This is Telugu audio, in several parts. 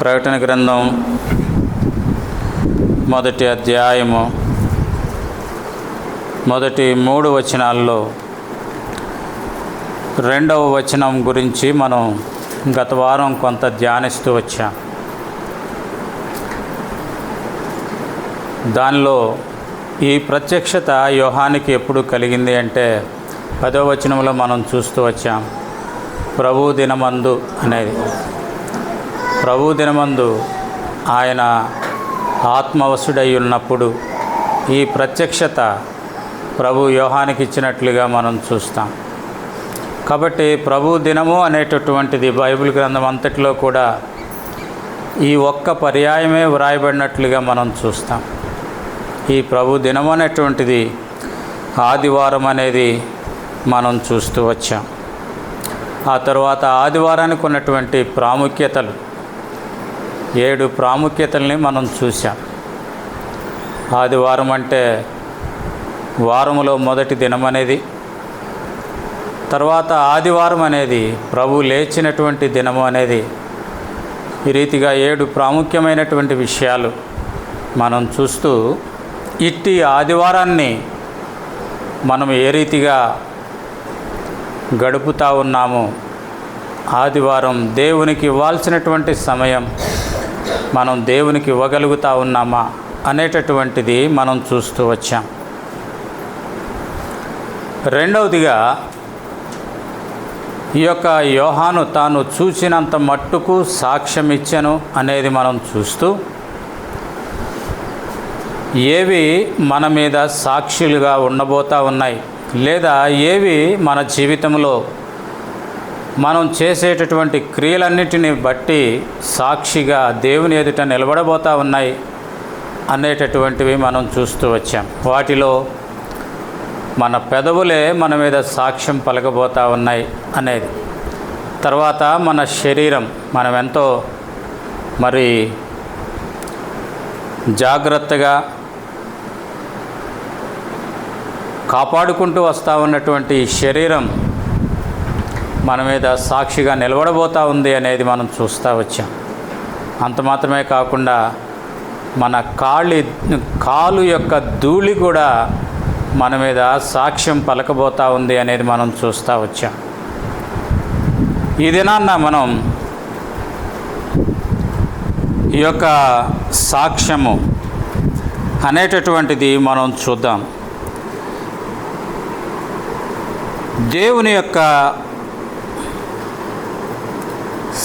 ప్రకటన గ్రంథం మొదటి అధ్యాయము మొదటి మూడు వచనాల్లో రెండవ వచనం గురించి మనం గత వారం కొంత ధ్యానిస్తూ వచ్చాం. దానిలో ఈ ప్రత్యక్షత యోహానికి ఎప్పుడు కలిగింది అంటే పదో వచనంలో మనం చూస్తూ వచ్చాం. ప్రభు దినమందు అనేది. ప్రభు దినమందు ఆయన ఆత్మవసుడై ఉన్నప్పుడు ఈ ప్రత్యక్షత ప్రభు వ్యూహానికి ఇచ్చినట్లుగా మనం చూస్తాం. కాబట్టి ప్రభు దినము అనేటటువంటిది బైబిల్ గ్రంథం అంతటిలో కూడా ఈ ఒక్క పర్యాయమే వ్రాయబడినట్లుగా మనం చూస్తాం. ఈ ప్రభు దినం అనేటువంటిది ఆదివారం అనేది మనం చూస్తూ వచ్చాం. ఆ తర్వాత ఆదివారానికి ఉన్నటువంటి ప్రాముఖ్యతలు ఏడు ప్రాముఖ్యతల్ని మనం చూసాం ఆదివారం అంటే వారములో మొదటి దినం అనేది తర్వాత ఆదివారం అనేది ప్రభు లేచినటువంటి దినము అనేది. ఈ రీతిగా ఏడు ప్రాముఖ్యమైనటువంటి విషయాలు మనం చూస్తూ ఇట్టి ఆదివారాన్ని మనం ఏ రీతిగా గడుపుతా ఉన్నాము? ఆదివారం దేవునికి ఇవ్వాల్సినటువంటి సమయం మనం దేవునికి ఇవ్వగలుగుతా ఉన్నామా అనేటటువంటిది మనం చూస్తూ వచ్చాం. రెండవదిగా ఈ యొక్క యోహాను తాను చూసినంత మట్టుకు సాక్ష్యం ఇచ్చాను అనేది మనం చూస్తూ ఏవి మన మీద సాక్షులుగా ఉండబోతా ఉన్నాయి లేదా ఏవి మన జీవితంలో మనం చేసేటటువంటి క్రియలన్నిటిని బట్టి సాక్షిగా దేవుని ఎదుట నిలబడబోతా ఉన్నాయి అనేటటువంటివి మనం చూస్తూ వచ్చాం. వాటిలో మన పెదవులే మన మీద సాక్ష్యం పలకబోతా ఉన్నాయి అనేది. తర్వాత మన శరీరం మనం ఎంతో మరి జాగ్రత్తగా కాపాడుకుంటూ వస్తూ ఉన్నటువంటి శరీరం మన మీద సాక్షిగా నిలబడబోతూ ఉంది అనేది మనం చూస్తూ వచ్చాం. అంత మాత్రమే కాకుండా మన కాళ్ళి కాలు యొక్క ధూళి కూడా మన మీద సాక్ష్యం పలకబోతూ ఉంది అనేది మనం చూస్తూ వచ్చాం. ఈ దినాన్న మనం ఈ యొక్క సాక్ష్యము అనేటటువంటిది మనం చూద్దాం. దేవుని యొక్క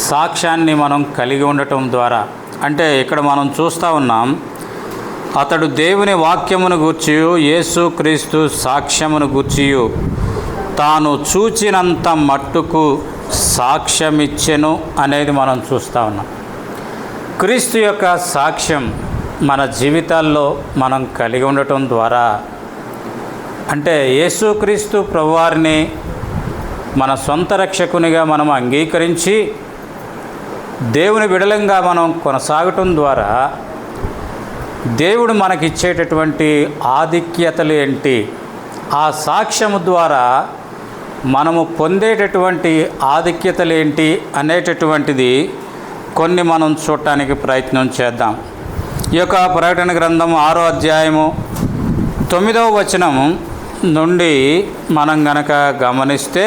సాక్ష్యాన్ని మనం కలిగి ఉండటం ద్వారా అంటే ఇక్కడ మనం చూస్తూ ఉన్నాం అతడు దేవుని వాక్యమును గూర్చియు యేసు క్రీస్తు సాక్ష్యమును గూర్చియు తాను చూచినంత మట్టుకు సాక్ష్యమిచ్చెను అనేది మనం చూస్తూ ఉన్నాం. క్రీస్తు యొక్క సాక్ష్యం మన జీవితాల్లో మనం కలిగి ఉండటం ద్వారా అంటే యేసుక్రీస్తు ప్రభువారిని మన సొంత రక్షకునిగా మనం అంగీకరించి దేవుని విడలంగా మనం కొనసాగటం ద్వారా దేవుడు మనకిచ్చేటటువంటి ఆధిక్యతలు ఏంటి? ఆ సాక్ష్యము ద్వారా మనము పొందేటటువంటి ఆధిక్యతలు ఏంటి అనేటటువంటిది కొన్ని మనం చూడటానికి ప్రయత్నం చేద్దాం. ఈ యొక్క ప్రకటన గ్రంథం ఆరో అధ్యాయము తొమ్మిదవ వచనం నుండి మనం గనక గమనిస్తే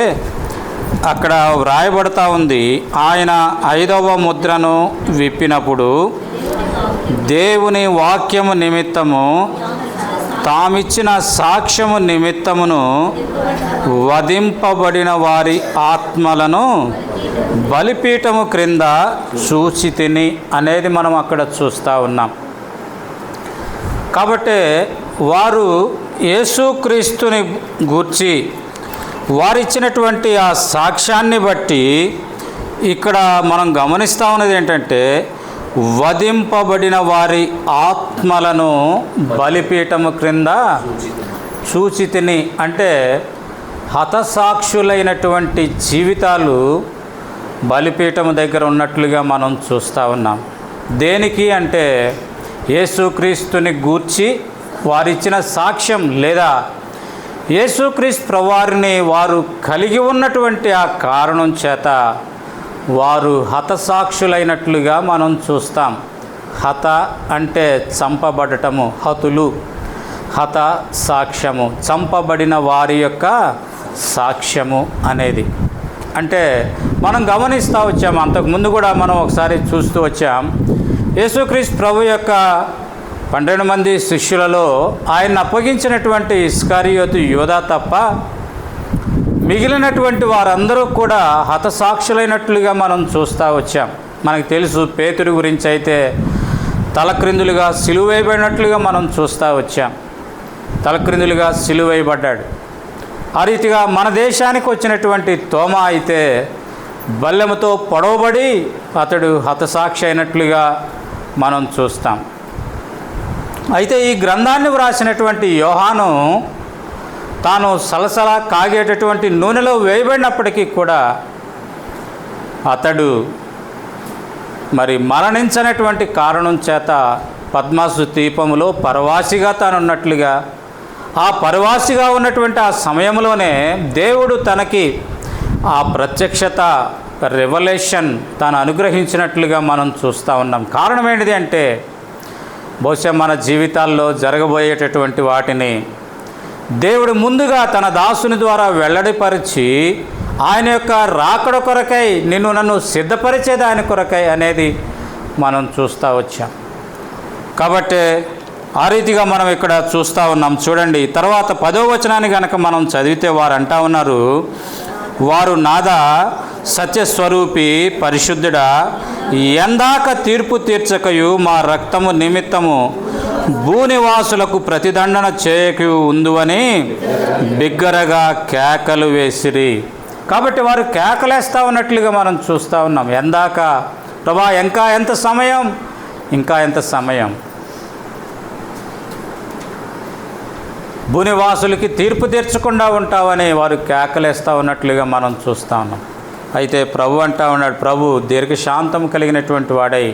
అక్కడ వ్రాయబడతా ఉంది ఆయన ఐదవ ముద్రను విప్పినప్పుడు దేవుని వాక్యము నిమిత్తము తామిచ్చిన సాక్ష్యము నిమిత్తమును వధింపబడిన వారి ఆత్మలను బలిపీఠము క్రింద చూచి తిని అనేది మనం అక్కడ చూస్తూ ఉన్నాం. కాబట్టి వారు యేసుక్రీస్తుని గూర్చి వారిచ్చినటువంటి ఆ సాక్ష్యాన్ని బట్టి ఇక్కడ మనం గమనిస్తూ ఉన్నది ఏంటంటే వధింపబడిన వారి ఆత్మలను బలిపీఠము క్రింద సూచితిని అంటే హతసాక్షులైనటువంటి జీవితాలు బలిపీఠము దగ్గర ఉన్నట్లుగా మనం చూస్తూ ఉన్నాం. దేనికి అంటే యేసుక్రీస్తుని గూర్చి వారిచ్చిన సాక్ష్యం లేదా యేసుక్రీస్తు ప్రవారిని వారు కలిగి ఉన్నటువంటి ఆ కారణం చేత వారు హతసాక్షులైనట్లుగా మనం చూస్తాం. హత అంటే చంపబడటము హతులు హత సాక్ష్యము చంపబడిన వారి యొక్క సాక్ష్యము అనేది. అంటే మనం గమనిస్తూ వచ్చాము అంతకుముందు కూడా మనం ఒకసారి చూస్తూ వచ్చాం. యేసుక్రీస్తు ప్రభు యొక్క పన్నెండు మంది శిష్యులలో ఆయన అప్పగించినటువంటి ఇస్కారియోతు యోధా తప్ప మిగిలినటువంటి వారందరూ కూడా హతసాక్షులైనట్లుగా మనం చూస్తూ వచ్చాం. మనకు తెలుసు పేతుడి గురించి అయితే తలక్రిందులుగా సిలువైబడినట్లుగా మనం చూస్తూ వచ్చాం. తలక్రిందులుగా సిలువైబడ్డాడు. ఆ రీతిగా మన దేశానికి వచ్చినటువంటి తోమ అయితే బల్లెముతో పొడవబడి అతడు హతసాక్షి అయినట్లుగా మనం చూస్తాం. అయితే ఈ గ్రంథాన్ని వ్రాసినటువంటి యోహాను తాను సలసల కాగేటటువంటి నూనెలో వేయబడినప్పటికీ కూడా అతడు మరి మరణించనటువంటి కారణం చేత పద్మాసు దీపములో పరవాసిగా తానున్నట్లుగా ఆ పరవాసిగా ఉన్నటువంటి ఆ సమయంలోనే దేవుడు తనకి ఆ ప్రత్యక్షత రెవల్యూషన్ తాను అనుగ్రహించినట్లుగా మనం చూస్తూ ఉన్నాం. కారణం ఏంటిది అంటే బహుశా మన జీవితాల్లో జరగబోయేటటువంటి వాటిని దేవుడు ముందుగా తన దాసుని ద్వారా వెల్లడిపరిచి ఆయన యొక్క రాకడ కొరకై నిన్ను నన్ను సిద్ధపరిచేది ఆయన కొరకై అనేది మనం చూస్తూ వచ్చాం. కాబట్టి ఆ రీతిగా మనం ఇక్కడ చూస్తూ ఉన్నాం. చూడండి తర్వాత పదో వచనాన్ని కనుక మనం చదివితే వారు అంటా ఉన్నారు వారు నాద సత్యస్వరూపి పరిశుద్ధుడా ఎందాక తీర్పు తీర్చకయు మా రక్తము నిమిత్తము భూనివాసులకు ప్రతిదండన చేయకు ఉందువని బిగ్గరగా కేకలు వేసిరి. కాబట్టి వారు కేకలేస్తూ ఉన్నట్లుగా మనం చూస్తూ ఉన్నాం. ఎందాక ప్రభా ఇంకా ఎంత సమయం? ఇంకా ఎంత సమయం? భూనివాసులకి తీర్పు తీర్చకుండా ఉంటావని వారు కేకలేస్తూ ఉన్నట్లుగా మనం చూస్తా. ఉన్నాం అయితే ప్రభు అంటా ఉన్నాడు ప్రభు దీర్ఘశాంతం కలిగినటువంటి వాడై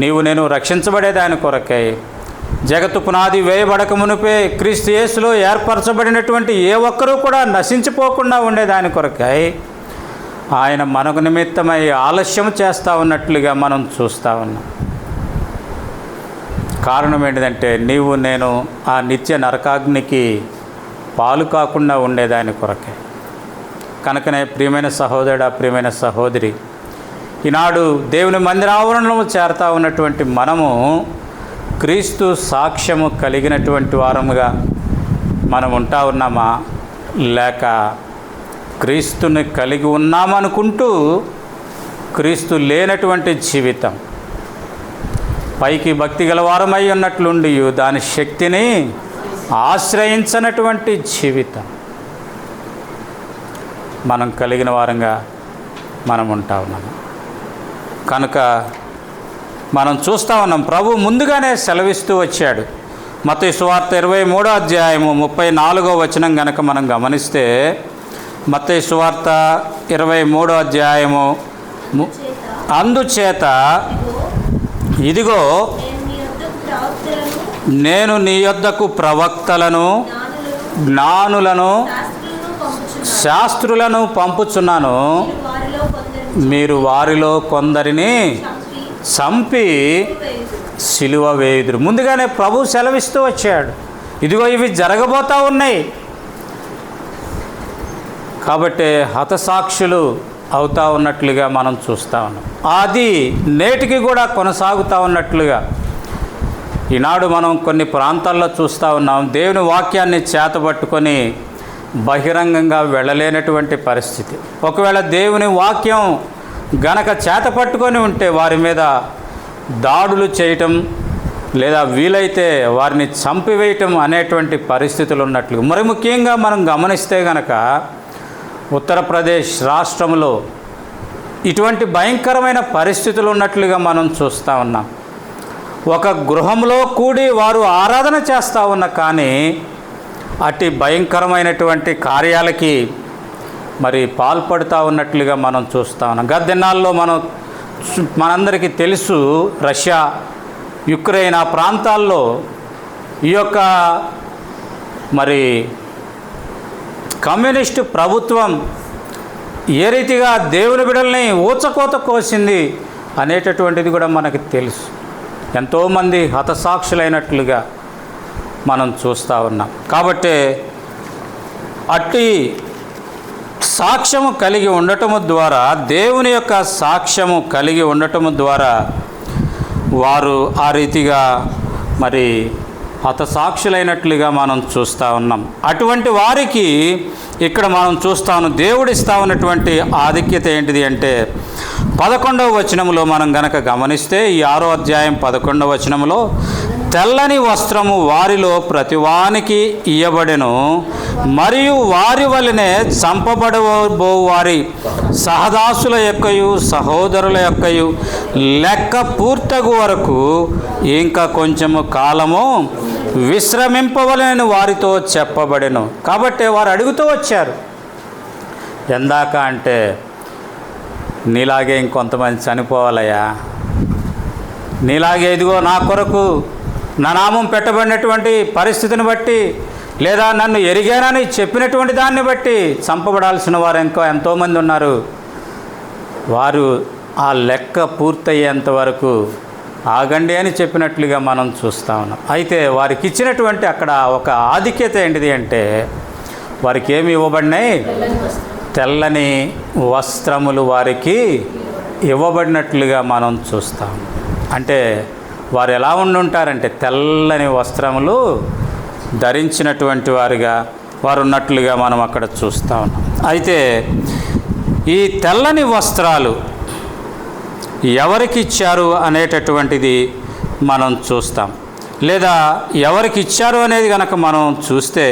నీవు నేను రక్షించబడేదాని కొరకై జగత్తు పునాది వేయబడక మునిపే క్రీస్తు యేసులో ఏర్పరచబడినటువంటి ఏ ఒక్కరూ కూడా నశించిపోకుండా ఉండేదాని కొరకై ఆయన మనకు నిమిత్తమై ఆలస్యం చేస్తూ ఉన్నట్లుగా మనం చూస్తూ ఉన్నాం. కారణం ఏంటిదంటే నీవు నేను ఆ నిత్య నరకాగ్నికి పాలు కాకుండా ఉండేదాని కొరకే. కనుకనే ప్రియమైన సహోదరుడు ప్రియమైన సహోదరి ఈనాడు దేవుని మందిరావరణలో చేరుతా ఉన్నటువంటి మనము క్రీస్తు సాక్ష్యము కలిగినటువంటి వారముగా మనం ఉంటా ఉన్నామా? లేక క్రీస్తుని కలిగి ఉన్నామనుకుంటూ క్రీస్తు లేనటువంటి జీవితం పైకి భక్తి గలవారమై ఉన్నట్లుండి దాని శక్తిని ఆశ్రయించినటువంటి జీవితం. మనం కలిగిన వారంగా మనం ఉంటా ఉన్నాము. కనుక మనం చూస్తూ ఉన్నాం ప్రభు ముందుగానే సెలవిస్తూ వచ్చాడు. మత సువార్త ఇరవై మూడో అధ్యాయము ముప్పై నాలుగో వచనం గనక మనం గమనిస్తే మత సువార్త ఇరవై మూడో అధ్యాయము ము- అందుచేత ఇదిగో నేను నీ యొద్దకు ప్రవక్తలను, జ్ఞానులను, శాస్త్రులను పంపుచున్నాను. మీరు వారిలో కొందరిని చంపి సిలువ వేయుదురు. ముందుగానే ప్రభు సెలవిస్తూ వచ్చాడు. ఇదిగో ఇవి జరగబోతా ఉన్నాయి. కాబట్టి హతసాక్షులు అవుతా ఉన్నట్లుగా మనం చూస్తూ ఉన్నాం. అది నేటికి కూడా కొనసాగుతూ ఉన్నట్లుగా ఈనాడు మనం కొన్ని ప్రాంతాల్లో చూస్తూ ఉన్నాం. దేవుని వాక్యాన్ని చేతబట్టుకొని బహిరంగంగా వెళ్ళలేనటువంటి పరిస్థితి. ఒకవేళ దేవుని వాక్యం గనక చేత పట్టుకొని ఉంటే వారి మీద దాడులు చేయటం లేదా వీలైతే వారిని చంపివేయటం అనేటువంటి పరిస్థితులు ఉన్నట్లు మరి ముఖ్యంగా మనం గమనిస్తే గనక ఉత్తరప్రదేశ్ రాష్ట్రంలో ఇటువంటి భయంకరమైన పరిస్థితులు ఉన్నట్లుగా మనం చూస్తూ ఉన్నాం. ఒక గృహంలో కూడి వారు ఆరాధన చేస్తూ ఉన్న కానీ అట్టి భయంకరమైనటువంటి కార్యాలకి మరి పాల్పడుతూ ఉన్నట్లుగా మనం చూస్తూ ఉన్నాం. గత దినాల్లో మనం మనందరికీ తెలుసు రష్యా యుక్రెయిన్ ఆ ప్రాంతాల్లో ఈ యొక్క మరి కమ్యూనిస్టు ప్రభుత్వం ఏ రీతిగా దేవుని బిడల్ని ఊచకోత కోసింది అనేటటువంటిది కూడా మనకు తెలుసు. ఎంతోమంది హతసాక్షులైనట్లుగా మనం చూస్తూ ఉన్నాం. కాబట్టి అట్టి సాక్ష్యము కలిగి ఉండటము ద్వారా దేవుని యొక్క సాక్ష్యము కలిగి ఉండటము ద్వారా వారు ఆ రీతిగా మరి అత సాక్షులైనట్లుగా మనం చూస్తూ ఉన్నాం. అటువంటి వారికి ఇక్కడ మనం చూస్తాను దేవుడిస్తా ఉన్నటువంటి ఆధిక్యత ఏంటిది అంటే పదకొండవ వచనంలో మనం గనక గమనిస్తే ఈ ఆరో అధ్యాయం పదకొండవ వచనంలో తెల్లని వస్త్రము వారిలో ప్రతివానికి ఇయ్యబడెను. మరియు వారి వలనే చంపబడబో వారి సహదాసుల యొక్కయు సహోదరుల యొక్కయు. లెక్క పూర్తగు వరకు ఇంకా కొంచెము కాలము విశ్రమింపవలనని వారితో చెప్పబడెను. కాబట్టి వారు అడుగుతూ వచ్చారు ఎందాక అంటే నీలాగే ఇంకొంతమంది చనిపోవాలయ్యా. నీలాగే ఇదిగో నా కొరకు నా నామం పెట్టబడినటువంటి పరిస్థితిని బట్టి లేదా నన్ను ఎరిగానని చెప్పినటువంటి దాన్ని బట్టి చంపబడాల్సిన వారు ఇంకా ఎంతోమంది ఉన్నారు. వారు ఆ లెక్క పూర్తయ్యేంత వరకు ఆగండి అని చెప్పినట్లుగా మనం చూస్తా ఉన్నాం. అయితే వారికి ఇచ్చినటువంటి అక్కడ ఒక ఆధిక్యత ఏంటిది అంటే వారికి ఏమి ఇవ్వబడినాయి? తెల్లని వస్త్రములు వారికి ఇవ్వబడినట్లుగా మనం చూస్తాం. అంటే వారు ఎలా ఉండుంటారంటే తెల్లని వస్త్రములు ధరించినటువంటి వారుగా వారు ఉన్నట్లుగా మనం అక్కడ చూస్తూ ఉన్నాం. అయితే ఈ తెల్లని వస్త్రాలు ఎవరికి ఇచ్చారు అనేటటువంటిది మనం చూస్తాం. లేదా ఎవరికి ఇచ్చారు అనేది కనుక మనం చూస్తే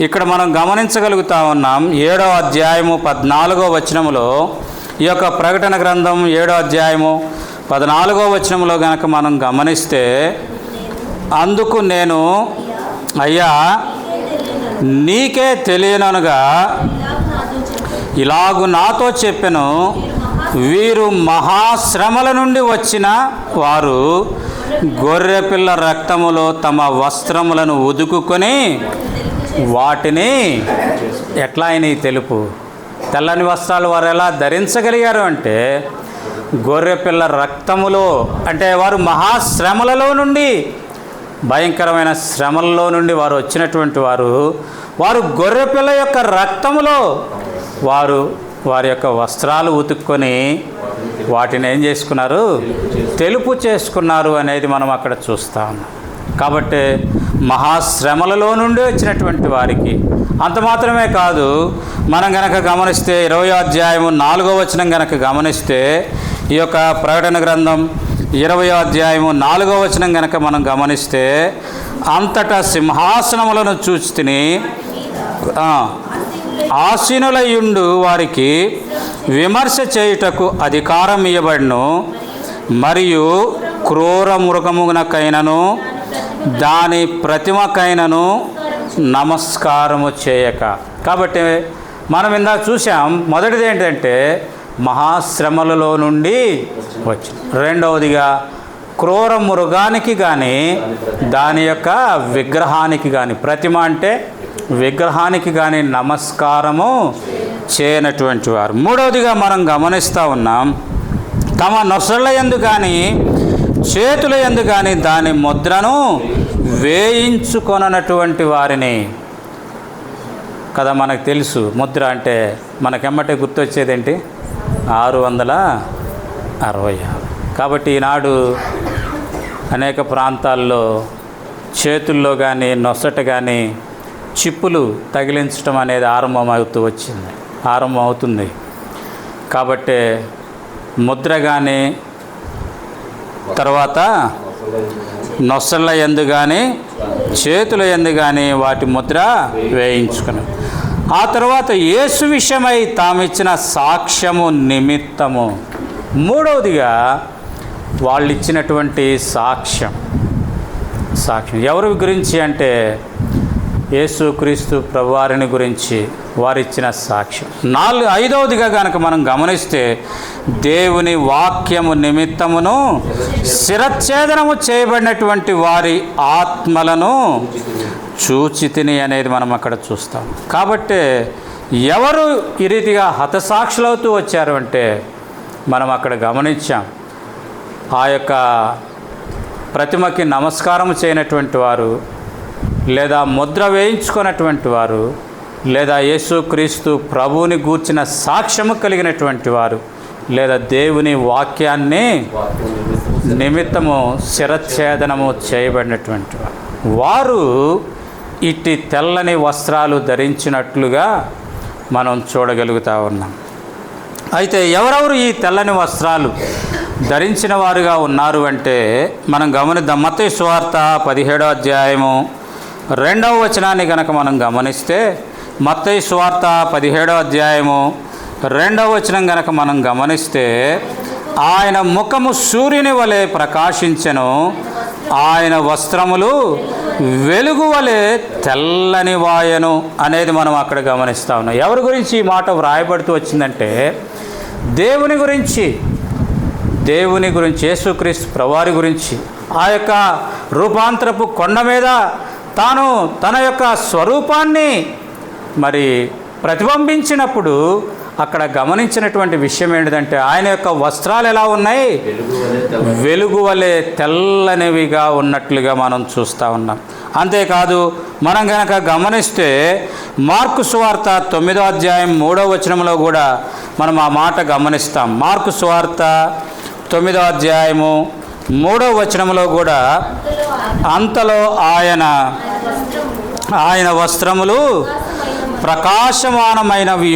ఇక్కడ మనం గమనించగలుగుతా ఉన్నాం ఏడో అధ్యాయము పద్నాలుగో వచనములో ఈ యొక్క ప్రకటన గ్రంథం ఏడో అధ్యాయము పద్నాలుగో వచనంలో గనక మనం గమనిస్తే అందుకు నేను అయ్యా నీకే తెలియననుగా ఇలాగు నాతో చెప్పు చెప్పెను. వీరు మహాశ్రమల నుండి వచ్చిన వారు గొర్రెపిల్ల రక్తములో తమ వస్త్రములను ఉదుకుకొని వాటిని ఎట్లా అయినాయి తెలుపు? తెల్లని వస్త్రాలు వారు ఎలా ధరించగలిగారు అంటే గొర్రెపిల్ల రక్తములో అంటే వారు మహాశ్రమలలో నుండి భయంకరమైన శ్రమల్లో నుండి వారు వచ్చినటువంటి వారు వారు గొర్రెపిల్ల యొక్క రక్తములో వారు వారి యొక్క వస్త్రాలు ఉతుక్కొని వాటిని ఏం చేసుకున్నారు? తెలుపు చేసుకున్నారు అనేది మనం అక్కడ చూస్తాం. కాబట్టి మహాశ్రమలలో నుండి వచ్చినటువంటి వారికి అంత మాత్రమే కాదు మనం గనక గమనిస్తే ఇరవై అధ్యాయము నాలుగో వచనం గనక గమనిస్తే ఈ యొక్క ప్రకటన గ్రంథం ఇరవై అధ్యాయము నాలుగో వచనం గనక మనం గమనిస్తే అంతటా సింహాసనములను చూచి తిని ఆసీనులయుండు వారికి విమర్శ చేయుటకు అధికారం ఇవ్వబడును మరియు క్రూర మృగమునకైనను దాని ప్రతిమకైనను నమస్కారము చేయక. కాబట్టి మనం ఇందాక చూసాం మొదటిది ఏంటంటే మహాశ్రమలలో నుండి వచ్చి రెండవదిగా క్రూర మృగానికి కానీ దాని యొక్క విగ్రహానికి కానీ ప్రతిమ అంటే విగ్రహానికి కానీ నమస్కారము చేయనటువంటి వారు. మూడవదిగా మనం గమనిస్తూ ఉన్నాం తమ నొసళ్ళ ఎందు కానీ చేతుల ఎందు కానీ దాని ముద్రను వేయించుకొననటువంటి వారిని. కదా మనకు తెలుసు ముద్ర అంటే మనకెమ్మటే గుర్తొచ్చేదేంటి? ఆరు వందల అరవై ఆరు. కాబట్టి ఈనాడు అనేక ప్రాంతాల్లో చేతుల్లో కానీ నొసట కానీ చిప్పులు తగిలించడం అనేది ఆరంభమవుతూ వచ్చింది. ఆరంభమవుతుంది. కాబట్టి ముద్ర కానీ తర్వాత నొసళ్ళ ఎందు కానీ చేతుల ఎందు కానీ వాటి ముద్ర వేయించుకుని ఆ తర్వాత యేసు విషయమై తామిచ్చిన సాక్ష్యము నిమిత్తము. మూడవదిగా వాళ్ళు ఇచ్చినటువంటి సాక్ష్యం. సాక్ష్యం. ఎవరి గురించి అంటే యేసుక్రీస్తు ప్రభువారిని గురించి వారిచ్చిన సాక్ష్యం. నాలుగు ఐదవదిగా కనుక మనం గమనిస్తే దేవుని వాక్యము నిమిత్తమును శిరచ్ఛేదనము చేయబడినటువంటి వారి ఆత్మలను చూచితిని అనేది మనం అక్కడ చూస్తాం. కాబట్టి ఎవరు ఈ రీతిగా హతసాక్షులవుతూ వచ్చారు అంటే మనం అక్కడ గమనించాం. ఆ యొక్క ప్రతిమకి నమస్కారం చేయనటువంటి వారు లేదా ముద్ర వేయించుకున్నటువంటి వారు లేదా యేసుక్రీస్తు ప్రభువుని గూర్చిన సాక్ష్యము కలిగినటువంటి వారు లేదా దేవుని వాక్యాన్ని నిమిత్తము శిరఛేదనము చేయబడినటువంటి వారు. వారు ఇట్టి తెల్లని వస్త్రాలు ధరించినట్లుగా మనం చూడగలుగుతా ఉన్నాం. అయితే ఎవరెవరు ఈ తెల్లని వస్త్రాలు ధరించిన వారుగా ఉన్నారు అంటే మనం గమనిద్దాం. మత్తయి సువార్త పదిహేడో అధ్యాయము రెండవ వచనాన్ని కనుక మనం గమనిస్తే మత్తయి సువార్త పదిహేడో అధ్యాయము రెండవ వచనం గనక మనం గమనిస్తే ఆయన ముఖము సూర్యుని వలె ప్రకాశించను. ఆయన వస్త్రములు వెలుగు వలె తెల్లని వాయను అనేది మనం అక్కడ గమనిస్తా ఉన్నాం. ఎవరి గురించి ఈ మాట వ్రాయబడుతూ వచ్చిందంటే దేవుని గురించి దేవుని గురించి యేసుక్రీస్తు ప్రవారి గురించి ఆ యొక్క రూపాంతరపు కొండ మీద తాను తన యొక్క స్వరూపాన్ని మరి ప్రతిబింబించినప్పుడు అక్కడ గమనించినటువంటి విషయం ఏంటిదంటే ఆయన యొక్క వస్త్రాలు ఎలా ఉన్నాయి? వెలుగు వలె తెల్లనివిగా ఉన్నట్లుగా మనం చూస్తూ ఉన్నాం. అంతేకాదు మనం కనుక గమనిస్తే మార్కు సువార్త తొమ్మిదో అధ్యాయం మూడో వచనంలో కూడా మనం ఆ మాట గమనిస్తాం. మార్కు సువార్త తొమ్మిదో అధ్యాయము మూడో వచనంలో కూడా అంతలో ఆయన ఆయన వస్త్రములు ప్రకాశమానమైనవి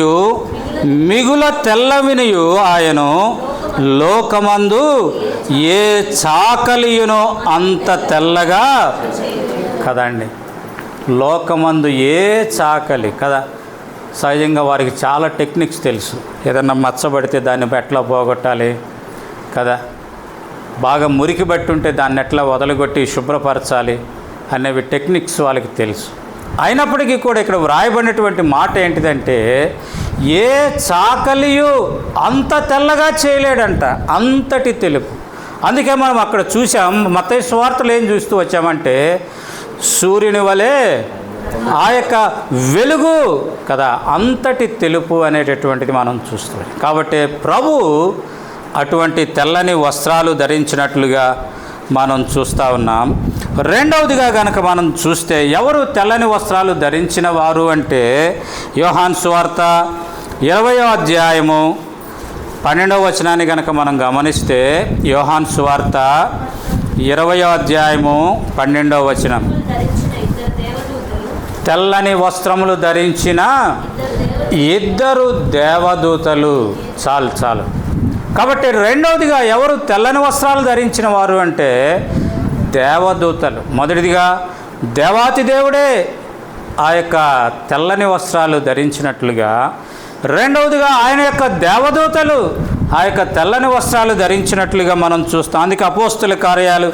మిగుల తెల్లవినియు ఆయను లోకమందు ఏ చాకలియునో అంత తెల్లగా? కదండి. లోకమందు ఏ చాకలి? కదా. సహజంగా వారికి చాలా టెక్నిక్స్ తెలుసు. ఏదన్నా మచ్చబడితే దాన్ని ఎట్లా పోగొట్టాలి? కదా. బాగా మురికి బట్టి ఉంటే దాన్ని ఎట్లా వదలగొట్టి శుభ్రపరచాలి? అనేవి టెక్నిక్స్ వాళ్ళకి తెలుసు. అయినప్పటికీ కూడా ఇక్కడ వ్రాయబడినటువంటి మాట ఏంటిదంటే ఏ చాకలియు అంత తెల్లగా చేయలేడంట అంతటి తెలుపు. అందుకే మనం అక్కడ చూసాం మత స్వార్థలు ఏం చూస్తూ వచ్చామంటే సూర్యుని వలె ఆ యొక్క వెలుగు కదా అంతటి తెలుపు అనేటటువంటిది మనం చూస్తున్నాం కాబట్టి ప్రభు అటువంటి తెల్లని వస్త్రాలు ధరించినట్లుగా మనం చూస్తూ ఉన్నాం. రెండవదిగా కనుక మనం చూస్తే ఎవరు తెల్లని వస్త్రాలు ధరించిన వారు అంటే యోహాన్ సువార్త ఇరవయో అధ్యాయము పన్నెండవ వచనాన్ని కనుక మనం గమనిస్తే యోహాన్ సువార్త ఇరవయో అధ్యాయము పన్నెండవ వచనం. తెల్లని వస్త్రములు ధరించిన ఇద్దరు దేవదూతలు. చాలు చాలు. కాబట్టి రెండవదిగా ఎవరు తెల్లని వస్త్రాలు ధరించిన వారు అంటే దేవదూతలు. మొదటిదిగా దేవాతి దేవుడే ఆ యొక్క తెల్లని వస్త్రాలు ధరించినట్లుగా రెండవదిగా ఆయన యొక్క దేవదూతలు ఆ యొక్క తెల్లని వస్త్రాలు ధరించినట్లుగా మనం చూస్తాం. అందుకే అపోస్తుల కార్యాలు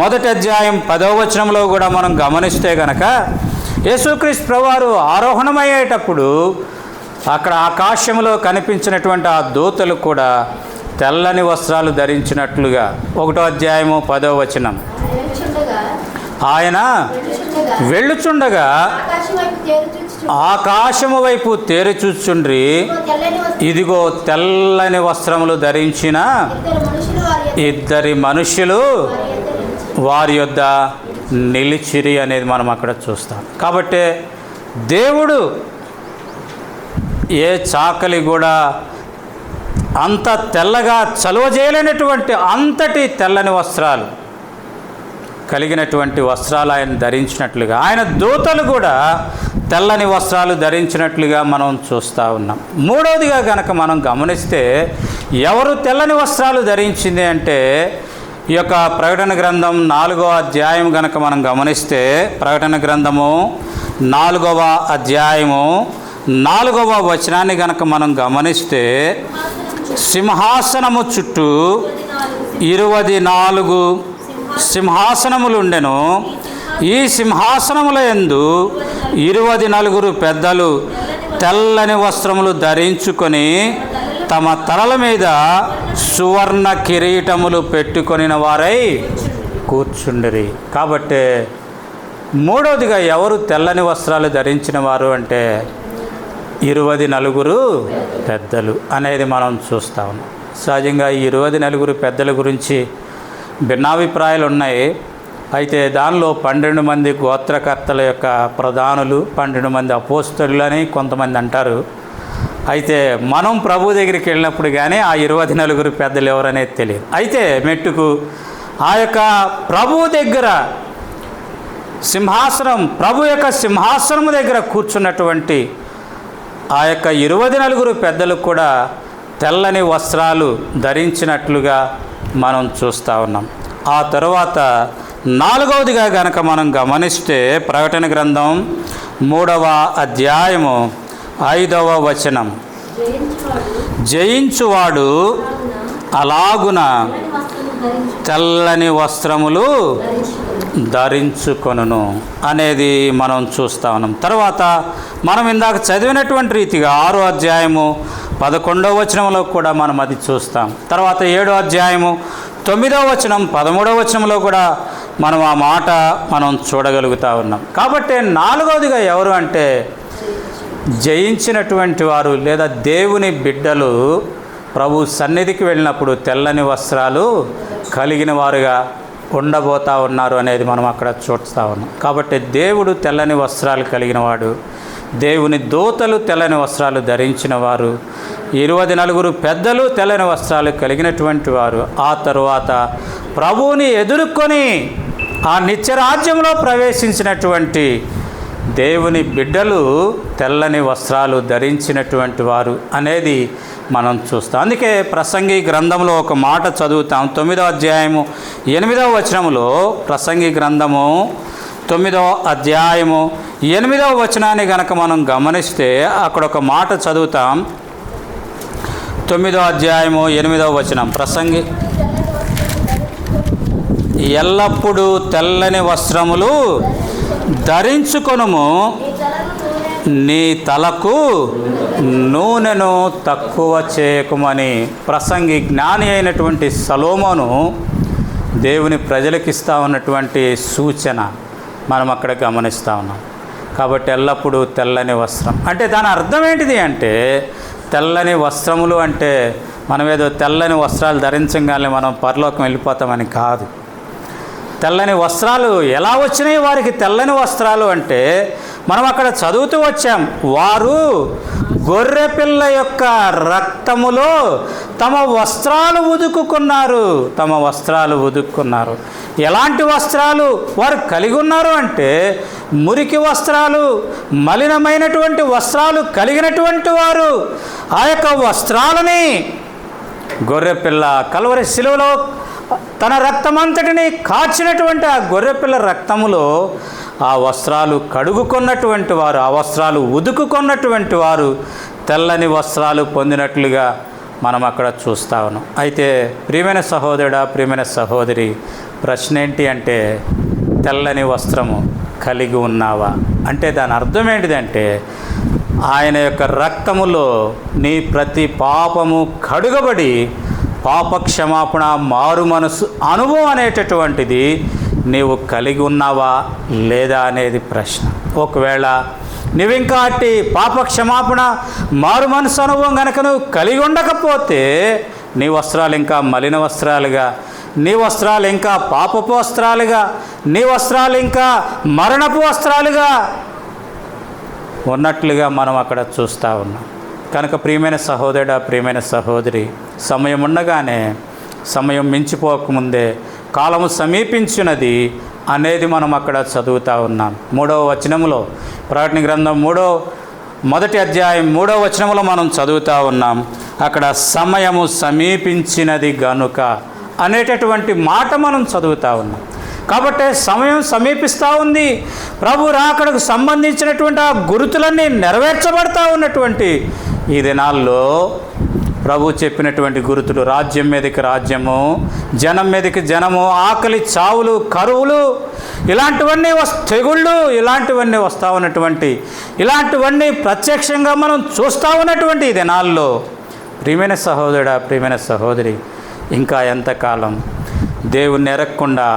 మొదటి అధ్యాయం పదవ వచనంలో కూడా మనం గమనిస్తే గనక యేసుక్రీస్తు ప్రభువారు ఆరోహణమయ్యేటప్పుడు అక్కడ ఆకాశంలో కనిపించినటువంటి ఆ దూతలు కూడా తెల్లని వస్త్రాలు ధరించినట్లుగా. ఒకటో అధ్యాయము పదో వచనం. ఆయన వెళ్ళుచుండగా ఆకాశము వైపు తేరుచూచుండ్రి ఇదిగో తెల్లని వస్త్రములు ధరించిన ఇద్దరు మనుషులు వారి యొద్ద నిలిచిరి అనేది మనం అక్కడ చూస్తాం. కాబట్టి దేవుడు ఏ చాకలి కూడా అంత తెల్లగా చలువ చేయలేనటువంటి అంతటి తెల్లని వస్త్రాలు కలిగినటువంటి వస్త్రాలు ఆయన ధరించినట్లుగా ఆయన దూతలు కూడా తెల్లని వస్త్రాలు ధరించినట్లుగా మనం చూస్తూ ఉన్నాం. మూడవదిగా గనక మనం గమనిస్తే ఎవరు తెల్లని వస్త్రాలు ధరించింది అంటే ఈ యొక్క ప్రకటన గ్రంథం నాలుగవ అధ్యాయం గనక మనం గమనిస్తే ప్రకటన గ్రంథము నాలుగవ అధ్యాయము నాలుగవ వచనాన్ని గనక మనం గమనిస్తే సింహాసనము చుట్టూ ఇరువది నాలుగు సింహాసనములుండెను. ఈ సింహాసనముల యందు ఇరువది నలుగురు పెద్దలు తెల్లని వస్త్రములు ధరించుకొని తమ తలల మీద సువర్ణ కిరీటములు పెట్టుకొనిన వారై కూర్చుండిరి. కాబట్టి మూడవదిగా ఎవరు తెల్లని వస్త్రాలు ధరించిన వారు అంటే ఇరువది నలుగురు పెద్దలు అనేది మనం చూస్తా ఉన్నాం. సహజంగా ఈ ఇరువది నలుగురు పెద్దల గురించి భిన్నాభిప్రాయాలు ఉన్నాయి. అయితే దానిలో పన్నెండు మంది గోత్రకర్తల యొక్క ప్రధానులు పన్నెండు మంది అపోస్తులు అని కొంతమంది అంటారు. అయితే మనం ప్రభు దగ్గరికి వెళ్ళినప్పుడు కానీ ఆ ఇరవై నలుగురు పెద్దలు ఎవరనేది తెలియదు. అయితే మెట్టుకు ఆ యొక్క ప్రభు దగ్గర సింహాసనం ప్రభు యొక్క సింహాసనము దగ్గర కూర్చున్నటువంటి ఆ యొక్క ఇరవై నలుగురు పెద్దలు కూడా తెల్లని వస్త్రాలు ధరించినట్లుగా మనం చూస్తూ ఉన్నాం. ఆ తరువాత నాలుగవదిగా గనక మనం గమనిస్తే ప్రకటన గ్రంథం మూడవ అధ్యాయము ఐదవ వచనం. జయించువాడు అలాగున తెల్లని వస్త్రములు ధరించుకొనును అనేది మనం చూస్తా ఉన్నాం. తర్వాత మనం ఇందాక చదివినటువంటి రీతిగా ఆరో అధ్యాయము పదకొండవ వచనంలో కూడా మనం అది చూస్తాం. తర్వాత ఏడో అధ్యాయము తొమ్మిదవ వచనం పదమూడవ వచనంలో కూడా మనం ఆ మాట మనం చూడగలుగుతా ఉన్నాం. కాబట్టి నాలుగవదిగా ఎవరు అంటే జయించినటువంటి వారు లేదా దేవుని బిడ్డలు ప్రభు సన్నిధికి వెళ్ళినప్పుడు తెల్లని వస్త్రాలు కలిగిన వారుగా ఉండబోతా ఉన్నారు అనేది మనం అక్కడ చూస్తూ ఉన్నాం. కాబట్టి దేవుడు తెల్లని వస్త్రాలు కలిగిన వాడు దేవుని దూతలు తెల్లని వస్త్రాలు ధరించిన వారు ఇరవై నలుగురు పెద్దలు తెల్లని వస్త్రాలు కలిగినటువంటి వారు ఆ తరువాత ప్రభువుని ఎదుర్కొని ఆ నిత్యరాజ్యంలో ప్రవేశించినటువంటి దేవుని బిడ్డలు తెల్లని వస్త్రాలు ధరించినటువంటి వారు అనేది మనం చూస్తాం. అందుకే ప్రసంగి గ్రంథంలో ఒక మాట చదువుతాం. తొమ్మిదో అధ్యాయము ఎనిమిదవ వచనంలో ప్రసంగి గ్రంథము తొమ్మిదవ అధ్యాయము ఎనిమిదవ వచనాన్ని గనక మనం గమనిస్తే అక్కడ ఒక మాట చదువుతాం. తొమ్మిదో అధ్యాయము ఎనిమిదవ వచనం. ప్రసంగి ఎల్లప్పుడూ తెల్లని వస్త్రములు ధరించుకొనుము. నీ తలకు నూనెను తక్కువ చేయకమని ప్రసంగి జ్ఞాని అయినటువంటి సలోమోను దేవుని ప్రజలకు ఇస్తా ఉన్నటువంటి సూచన మనం అక్కడ గమనిస్తూ ఉన్నాం. కాబట్టి ఎల్లప్పుడూ తెల్లని వస్త్రం. అంటే దాని అర్థం ఏంటిది అంటే తెల్లని వస్త్రములు అంటే మనం ఏదో తెల్లని వస్త్రాలు ధరించగానే మనం పరలోకం వెళ్ళిపోతామని కాదు. తెల్లని వస్త్రాలు ఎలా వచ్చినాయి వారికి? తెల్లని వస్త్రాలు అంటే మనం అక్కడ చదువుతూ వచ్చాం. వారు గొర్రెపిల్ల యొక్క రక్తములో తమ వస్త్రాలు ఉదుకుకున్నారు. తమ వస్త్రాలు ఉదుక్కున్నారు. ఎలాంటి వస్త్రాలు? వారు కలిగి ఉన్నారు అంటే మురికి వస్త్రాలు మలినమైనటువంటి వస్త్రాలు కలిగినటువంటి వారు. ఆ యొక్క వస్త్రాలని గొర్రెపిల్ల కలవరి శిలువలో తన రక్తమంతటిని కాచినటువంటి ఆ గొర్రెపిల్ల రక్తములో ఆ వస్త్రాలు కడుగుకున్నటువంటి వారు ఆ వస్త్రాలు ఉదుకుకున్నటువంటి వారు తెల్లని వస్త్రాలు పొందినట్లుగా మనం అక్కడ చూస్తా ఉన్నాం. అయితే ప్రియమైన సహోదరుడా ప్రియమైన సహోదరి ప్రశ్న ఏంటి అంటే తెల్లని వస్త్రము కలిగి ఉన్నావా? అంటే దాని అర్థం ఏంటిదంటే ఆయన యొక్క రక్తములో నీ ప్రతి పాపము కడుగబడి పాప క్షమాపణ మారు మనసు అనుభవం అనేటటువంటిది నీవు కలిగి ఉన్నావా లేదా అనేది ప్రశ్న. ఒకవేళ నీవింకా అట్టి పాప క్షమాపణ మారు మనసు అనుభవం కనుక నువ్వు కలిగి ఉండకపోతే నీ వస్త్రాలు ఇంకా మలిన వస్త్రాలుగా నీ వస్త్రాలు ఇంకా పాపపు వస్త్రాలుగా నీ వస్త్రాలు ఇంకా మరణపు వస్త్రాలుగా ఉన్నట్లుగా మనం అక్కడ చూస్తూ ఉన్నాం. కనుక ప్రియమైన సహోదరుడా ప్రియమైన సహోదరి సమయం ఉండగానే సమయం మించిపోకముందే కాలము సమీపించినది అనేది మనం అక్కడ చదువుతూ ఉన్నాం. మూడవ వచనములో ప్రకటన గ్రంథం మూడో మొదటి అధ్యాయం మూడవ వచనములో మనం చదువుతూ ఉన్నాం. అక్కడ సమయము సమీపించినది గనుక అనేటటువంటి మాట మనం చదువుతూ ఉన్నాం. కాబట్టి సమయం సమీపిస్తూ ఉంది. ప్రభు రాకడకు సంబంధించినటువంటి ఆ గురుతులన్నీ నెరవేర్చబడతా ఉన్నటువంటి ఈ దినాల్లో ప్రభు చెప్పినటువంటి గురుతులు రాజ్యం మీదకి రాజ్యము జనం మీదకి జనము ఆకలి చావులు కరువులు ఇలాంటివన్నీ వస్ తెగుళ్ళు ఇలాంటివన్నీ వస్తూ ఉన్నటువంటి ఇలాంటివన్నీ ప్రత్యక్షంగా మనం చూస్తూ ఉన్నటువంటి దినాల్లో ప్రియమైన సహోదరుడా ప్రియమైన సహోదరి ఇంకా ఎంతకాలం దేవుణ్ణి ఎరగకుండా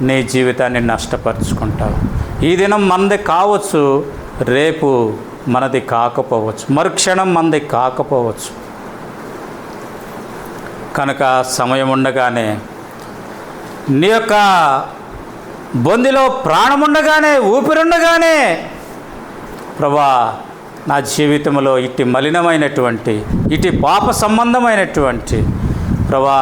నీ జీవితాన్ని నష్టపరుచుకుంటావు? ఈ దినం మనది కావచ్చు రేపు మనది కాకపోవచ్చు మరుక్షణం మనది కాకపోవచ్చు. కనుక సమయం ఉండగానే నీ యొక్క బొందిలో ప్రాణం ఉండగానే ఊపిరుండగానే ప్రభా నా జీవితంలో ఇట్టి మలినమైనటువంటి ఇటు పాప సంబంధమైనటువంటి ప్రభా